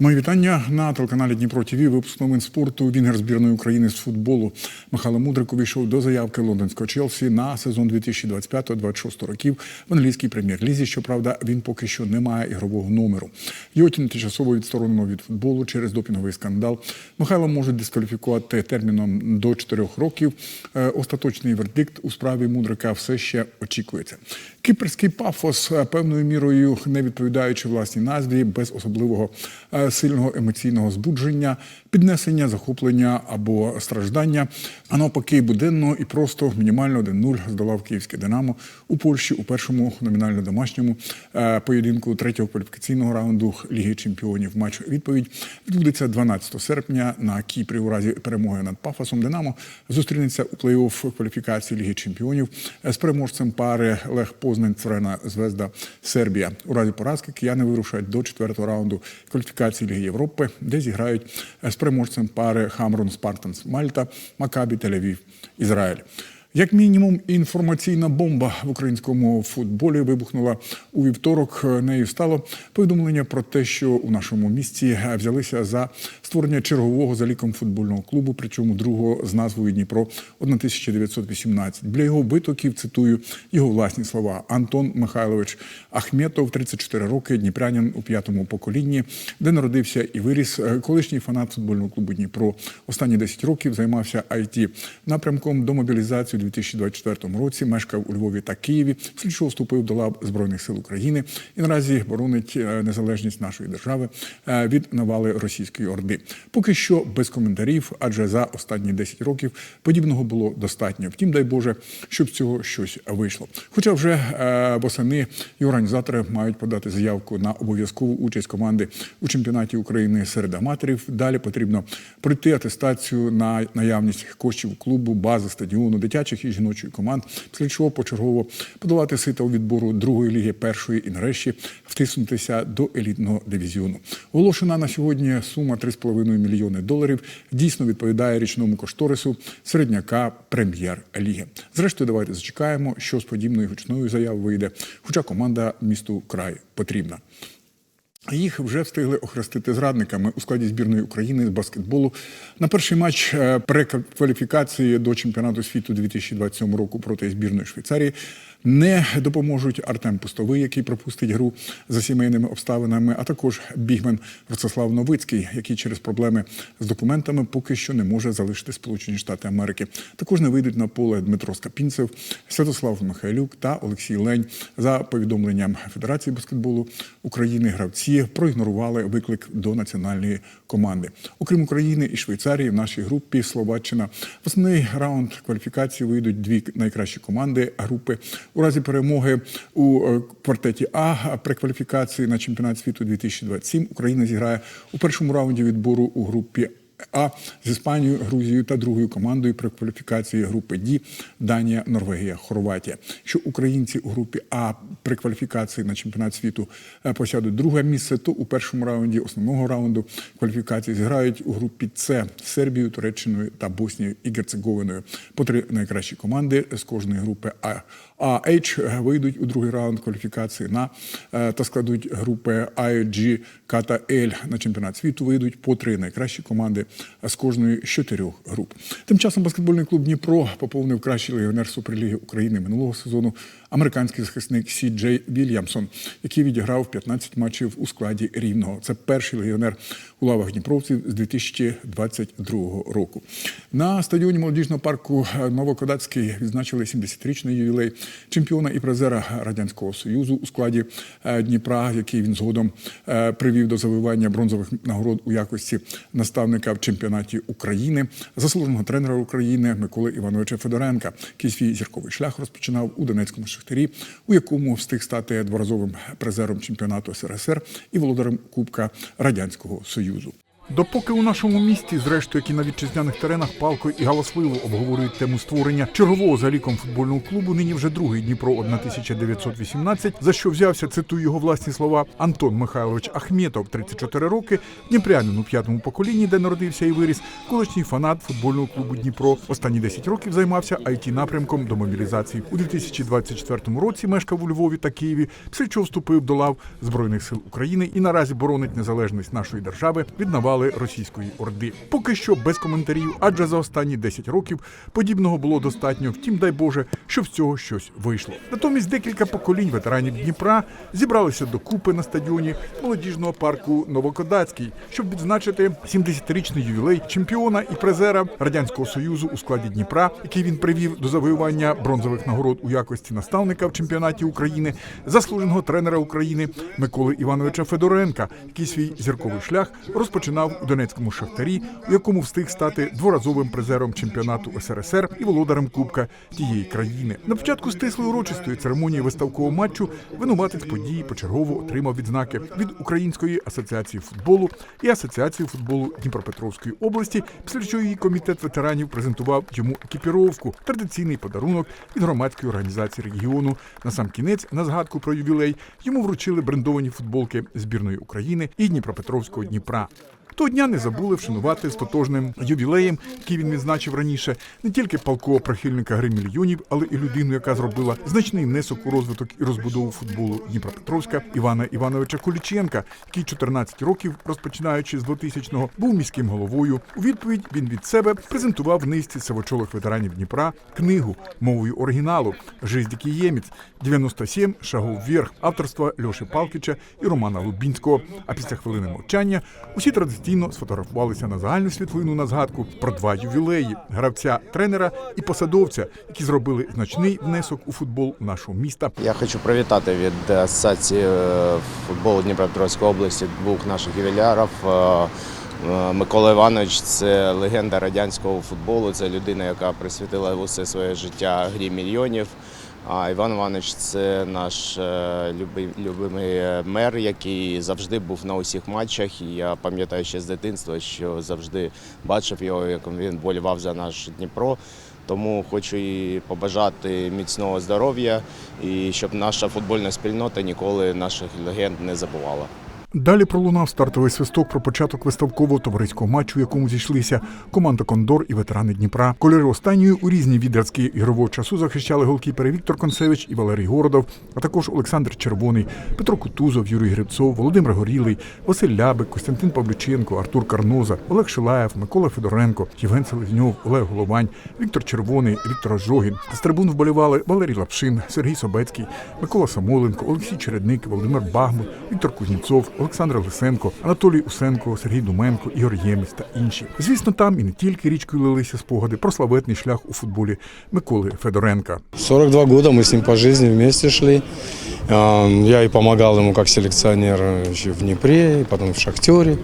Мої вітання на телеканалі Дніпро ТВ. Випуск новин спорту. Вінгер збірної України з футболу Михайло Мудрик увійшов до заявки лондонського Челсі на сезон 2025-26 років в англійській прем'єр-лізі. Щоправда, він поки що не має ігрового номеру. Його тимчасово відсторонено від футболу через допінговий скандал. Михайло може дискваліфікувати терміном до 4 років. Е, Остаточний вердикт у справі Мудрика все ще очікується. Кіпрський пафос е, певною мірою не відповідаючи власній назві, без особливого е, сильного емоційного збудження, піднесення, захоплення або страждання, а навпаки, буденно і просто мінімально 1-0 здолав київське Динамо у Польщі у першому номінально домашньому е, поєдинку третього кваліфікаційного раунду Ліги Чемпіонів. Матч відповідь відбудеться 12 серпня на Кіпрі. У разі перемоги над Пафосом Динамо зустрінеться у плей-офф кваліфікації Ліги Чемпіонів з переможцем пари Лех Познань Цврена Звезда Сербія. У разі поразки кияни вирушать до четвертого раунду кваліфікації Ліги Європи, де зіграють з переможцем пари Хамрон Спартанс Мальта, Макабі Тель-Авів, Ізраїль. Як мінімум, інформаційна бомба в українському футболі вибухнула у вівторок. Нею стало повідомлення про те, що у нашому місті взялися за створення чергового за ліком футбольного клубу, причому другого з назвою Дніпро 1918. Для його витоків цитую його власні слова. Антон Михайлович Ахметов, 34 роки, дніпрянин у п'ятому поколінні, де народився і виріс. Колишній фанат футбольного клубу Дніпро. Останні 10 років займався IT напрямком до мобілізації у 2024 році. Мешкав у Львові та Києві. Слідчо вступив до лав збройних сил України і наразі боронить е, незалежність нашої держави е, від навали російської орди. Поки що без коментарів, адже за останні 10 років подібного було достатньо. Втім, дай Боже, щоб з цього щось вийшло. Хоча вже е, восени і організатори мають подати заявку на обов'язкову участь команди у чемпіонаті України серед аматорів. Далі потрібно пройти атестацію на наявність коштів клубу, бази, стадіону, дитячих і жіночої команд, після чого почергово подолати сита у відбору другої ліги першої і нарешті втиснутися до елітного дивізіону. Оголошена на сьогодні сума 3,5 мільйони доларів дійсно відповідає річному кошторису середняка прем'єр-ліги. Зрештою, давайте зачекаємо, що з подібною гучною заявою вийде, хоча команда місту край потрібна. Їх вже встигли охрестити зрадниками у складі збірної України з баскетболу на перший матч е, прекваліфікації до чемпіонату світу 2027 року проти збірної Швейцарії. Не допоможуть Артем Пустовий, який пропустить гру за сімейними обставинами, а також бігмен Ростислав Новицький, який через проблеми з документами поки що не може залишити Сполучені Штати Америки. Також не вийдуть на поле Дмитро Скапінцев, Святослав Михайлюк та Олексій Лень. За повідомленням Федерації баскетболу України гравці проігнорували виклик до національної команди. Окрім України і Швейцарії, в нашій групі Словаччина в основний раунд кваліфікації вийдуть дві найкращі команди групи. У разі перемоги у е, квартеті А прекваліфікації на чемпіонат світу 2027 Україна зіграє у першому раунді відбору у групі. А з Іспанією, Грузією та другою командою при кваліфікації групи Ді Данія, Норвегія, Хорватія. Що українці у групі А при кваліфікації на чемпіонат світу е, посядуть друге місце, то у першому раунді основного раунду кваліфікації зіграють у групі С Сербією, Туреччиною та Боснією і Герцеговиною. По три найкращі команди з кожної групи А. А H вийдуть у другий раунд кваліфікації на е, та складуть групи I, G, K та L на чемпіонат світу. Вийдуть по три найкращі команди з кожної з чотирьох груп. Тим часом баскетбольний клуб Дніпро поповнив кращий легіонер Суперліги України минулого сезону. Американський захисник Сі Джей Вільямсон, який відіграв 15 матчів у складі рівного. Це перший легіонер у лавах Дніпровців з 2022 року. На стадіоні молодіжного парку Новокодацький відзначили 70-річний ювілей чемпіона і призера радянського союзу у складі е, Дніпра, який він згодом е, привів до завоювання бронзових нагород у якості наставника в чемпіонаті України, заслуженого тренера України Миколи Івановича Федоренка, який свій зірковий шлях розпочинав у Донецькому Шахтарі, у якому встиг стати дворазовим призером чемпіонату СРСР і володарем Кубка Радянського Союзу. Допоки у нашому місті, зрештою, як і на вітчизняних теренах, палко і галасливо обговорюють тему створення чергового за ліком футбольного клубу, нині вже другий Дніпро 1918, за що взявся, цитую його власні слова, Антон Михайлович Ахметов, 34 роки, дніпрянин у п'ятому поколінні, де народився і виріс, колишній фанат футбольного клубу Дніпро. Останні 10 років займався it напрямком до мобілізації. У 2024 році мешкав у Львові та Києві, після чого вступив до лав Збройних сил України і наразі боронить незалежність нашої держави від навали російської орди. Поки що без коментарів, адже за останні 10 років подібного було достатньо. Втім, дай Боже, щоб з цього щось вийшло. Натомість декілька поколінь ветеранів Дніпра зібралися докупи на стадіоні молодіжного парку Новокодацький, щоб відзначити 70-річний ювілей чемпіона і призера радянського союзу у складі Дніпра, який він привів до завоювання бронзових нагород у якості наставника в чемпіонаті України, заслуженого тренера України Миколи Івановича Федоренка, який свій зірковий шлях розпочинав у Донецькому шахтарі, у якому встиг стати дворазовим призером чемпіонату СРСР і володарем Кубка тієї країни. На початку стислої урочистої церемонії виставкового матчу винуватець події почергово отримав відзнаки від Української асоціації футболу і Асоціації футболу Дніпропетровської області, після чого її комітет ветеранів презентував йому екіпіровку, традиційний подарунок від громадської організації регіону. На сам кінець, на згадку про ювілей, йому вручили брендовані футболки збірної України і Дніпропетровського Дніпра. Того дня не забули вшанувати з тотожним ювілеєм, який він відзначив раніше, не тільки палкого прихильника гри мільйонів, але і людину, яка зробила значний внесок у розвиток і розбудову футболу Дніпропетровська Івана Івановича Куліченка, який 14 років, розпочинаючи з 2000-го, був міським головою. У відповідь він від себе презентував низці сивочолих ветеранів Дніпра книгу мовою оригіналу «Жизнь Киємець» 97 шагов вверх авторства Льоші Палкича і Романа Лубінського. А після хвилини мовчання усі традиційно сфотографувалися на загальну світлину на згадку про два ювілеї гравця, тренера і посадовця, які зробили значний внесок у футбол нашого міста. Я хочу привітати від асоціації е, футболу Дніпропетровської області двох наших ювілярів. Е, е, Микола Іванович це легенда радянського футболу. Це людина, яка присвятила усе своє життя грі мільйонів. А Іван Іванович це наш е, любимий е, мер, який завжди був на усіх матчах. І я пам'ятаю ще з дитинства, що завжди бачив його, як він болівав за наш Дніпро. Тому хочу і побажати міцного здоров'я і щоб наша футбольна спільнота ніколи наших легенд не забувала. Далі пролунав стартовий свисток про початок виставкового товариського матчу, в якому зійшлися команда Кондор і ветерани Дніпра. Кольори останньої у різні відрядки ігрового часу захищали голкіпери Віктор Концевич і Валерій Городов, а також Олександр Червоний, Петро Кутузов, Юрій Грибцов, Володимир Горілий, Василь Лябик, Костянтин Павлюченко, Артур Карноза, Олег Шилаєв, Микола Федоренко, Євген Селезньов, Олег Головань, Віктор Червоний, Віктор Ожогін. З трибун вболівали Валерій Лапшин, Сергій Собецький, Микола Самоленко, Олексій Чередник, Володимир Багмут, Віктор Кузнєцов, Олександр Лисенко, Анатолій Усенко, Сергій Думенко, Ігор Ємець та інші. Звісно, там і не тільки річкою лилися спогади про славетний шлях у футболі Миколи Федоренка. 42 года мы с ним по жизни вместе шли. А, Я и помогал ему как селекционер еще в Днепре, и потом в Шахтере.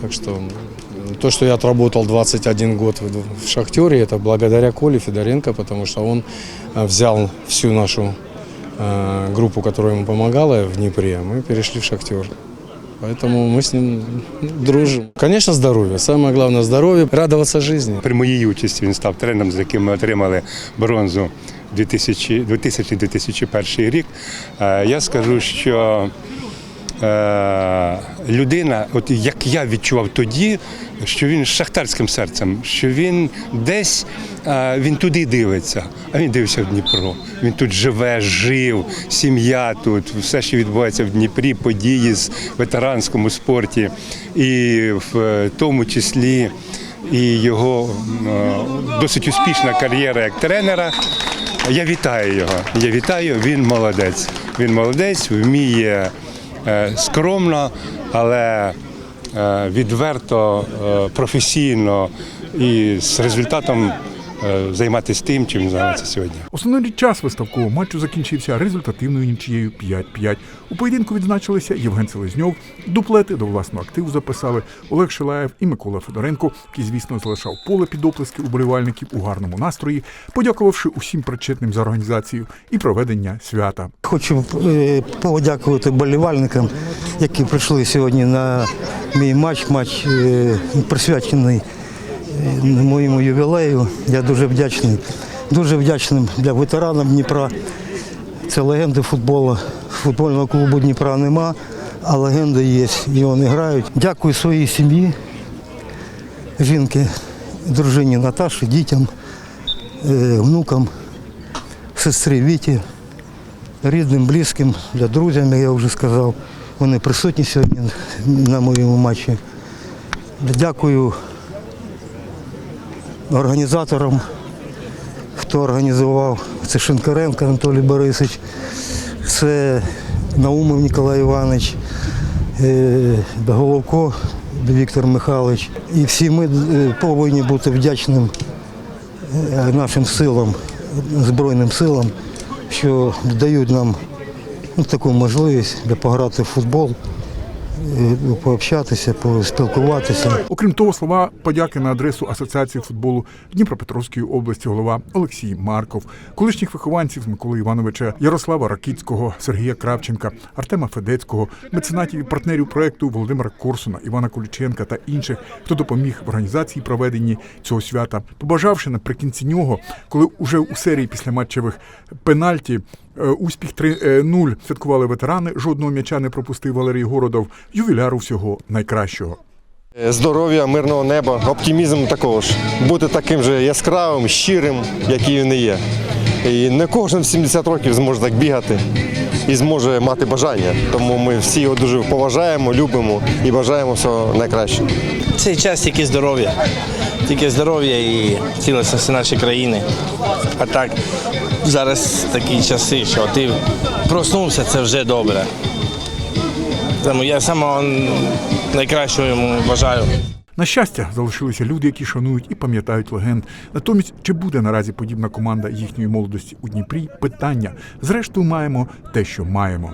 Так что м, то, что я отработал 21 год в в Шахтере, это благодаря Коле Федоренко, потому что он а, взял всю нашу а, группу, которая ему помогала в Днепре, мы перешли в Шахтер. Поэтому мы с ним дружим. Конечно, здоровье. Самое главное здоровье, радоваться жизни. При моїй участі він став тренером, з яким ми отримали бронзу 2000 2000-2001 рік. Е, Я скажу, що людина, от як я відчував тоді, що він з шахтарським серцем, що він десь е, він туди дивиться, а він дивився в Дніпро. Він тут живе, жив, сім'я тут, все, що відбувається в Дніпрі, події з ветеранському спорті, і в е, тому числі і його е, досить успішна кар'єра як тренера. Я вітаю його. Я вітаю, він молодець. Він молодець, вміє е, скромно, але е, відверто, е, професійно і з результатом е, займатися тим, чим він займається сьогодні. Основний час виставкового матчу закінчився результативною нічією 5-5. У поєдинку відзначилися Євген Селезньов, дуплети до власного активу записали Олег Шилаєв і Микола Федоренко, який, звісно, залишав поле під оплески уболівальників у гарному настрої, подякувавши усім причетним за організацію і проведення свята. Хочу е, подякувати болівальникам, які прийшли сьогодні на мій матч. Матч е, присвячений е, моєму ювілею. Я дуже вдячний. Дуже вдячним для ветеранів Дніпра. Це легенди футболу. Футбольного клубу Дніпра нема, а легенди є. І вони грають. Дякую своїй сім'ї, жінки, дружині Наташі, дітям, е, внукам, сестрі Віті рідним, близьким, для друзів, як я вже сказав. Вони присутні сьогодні на моєму матчі. Дякую організаторам, хто організував. Це Шинкаренко Анатолій Борисович, це Наумов Ніколай Іванович, е, Головко Віктор Михайлович. І всі ми е, повинні бути вдячним е, нашим силам, Збройним силам, що дають нам ну, таку можливість для пограти в футбол, пообщатися, поспілкуватися. Окрім того, слова подяки на адресу Асоціації футболу Дніпропетровської області голова Олексій Марков, колишніх вихованців Миколи Івановича, Ярослава Ракіцького, Сергія Кравченка, Артема Федецького, меценатів і партнерів проекту Володимира Корсуна, Івана Коліченка та інших, хто допоміг в організації проведенні цього свята, побажавши наприкінці нього, коли уже у серії післяматчевих пенальті успіх 3-0 святкували ветерани. Жодного м'яча не пропустив Валерій Городов. Ювіляру всього найкращого. Здоров'я, мирного неба, оптимізм також. Бути таким же яскравим, щирим, який він і є. І не кожен в 70 років зможе так бігати і зможе мати бажання. Тому ми всі його дуже поважаємо, любимо і бажаємо всього найкращого. Цей час тільки здоров'я. Тільки здоров'я і цілісності нашої країни. А так, зараз такі часи, що ти проснувся, це вже добре. Тому я самого найкращого йому бажаю. На щастя, залишилися люди, які шанують і пам'ятають легенд. Натомість, чи буде наразі подібна команда їхньої молодості у Дніпрі? Питання. Зрештою, маємо те, що маємо.